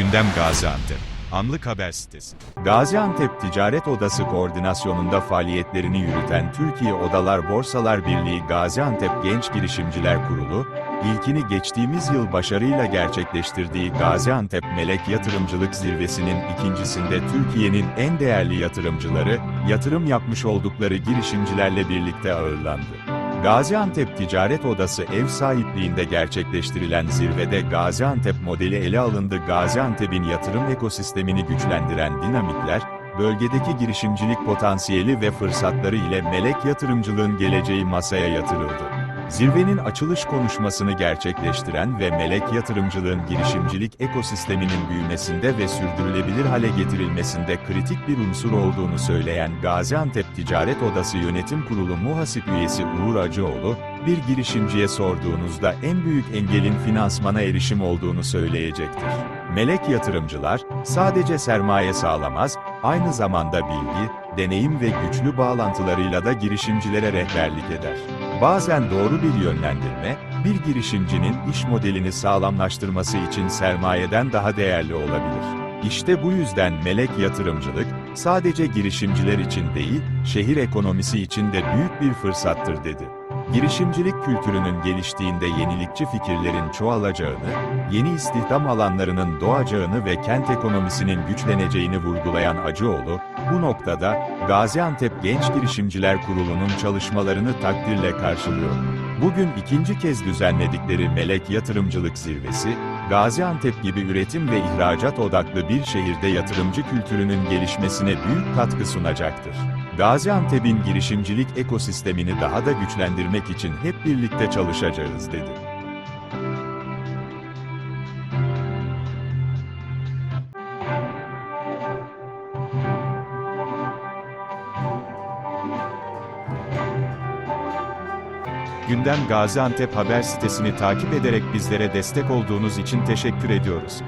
Gündem Gaziantep. Anlık Haber Sitesi. Gaziantep Ticaret Odası koordinasyonunda faaliyetlerini yürüten Türkiye Odalar Borsalar Birliği Gaziantep Genç Girişimciler Kurulu, ilkini geçtiğimiz yıl başarıyla gerçekleştirdiği Gaziantep Melek Yatırımcılık Zirvesi'nin ikincisinde Türkiye'nin en değerli yatırımcıları, yatırım yapmış oldukları girişimcilerle birlikte ağırlandı. Gaziantep Ticaret Odası ev sahipliğinde gerçekleştirilen zirvede Gaziantep modeli ele alındı. Gaziantep'in yatırım ekosistemini güçlendiren dinamikler, bölgedeki girişimcilik potansiyeli ve fırsatları ile melek yatırımcılığın geleceği masaya yatırıldı. Zirvenin açılış konuşmasını gerçekleştiren ve melek yatırımcılığın girişimcilik ekosisteminin büyümesinde ve sürdürülebilir hale getirilmesinde kritik bir unsur olduğunu söyleyen Gaziantep Ticaret Odası Yönetim Kurulu Muhasip Üyesi Uğur Acıoğlu, bir girişimciye sorduğunuzda en büyük engelin finansmana erişim olduğunu söyleyecektir. Melek yatırımcılar, sadece sermaye sağlamaz, aynı zamanda bilgi, deneyim ve güçlü bağlantılarıyla da girişimcilere rehberlik eder. Bazen doğru bir yönlendirme, bir girişimcinin iş modelini sağlamlaştırması için sermayeden daha değerli olabilir. İşte bu yüzden melek yatırımcılık, sadece girişimciler için değil, şehir ekonomisi için de büyük bir fırsattır dedi. Girişimcilik kültürünün geliştiğinde yenilikçi fikirlerin çoğalacağını, yeni istihdam alanlarının doğacağını ve kent ekonomisinin güçleneceğini vurgulayan Acıoğlu, bu noktada Gaziantep Genç Girişimciler Kurulu'nun çalışmalarını takdirle karşılıyor. Bugün ikinci kez düzenledikleri Melek Yatırımcılık Zirvesi, Gaziantep gibi üretim ve ihracat odaklı bir şehirde yatırımcı kültürünün gelişmesine büyük katkı sunacaktır. Gaziantep'in girişimcilik ekosistemini daha da güçlendirmek için hep birlikte çalışacağız dedi. Gündem Gaziantep Haber Sitesini takip ederek bizlere destek olduğunuz için teşekkür ediyoruz.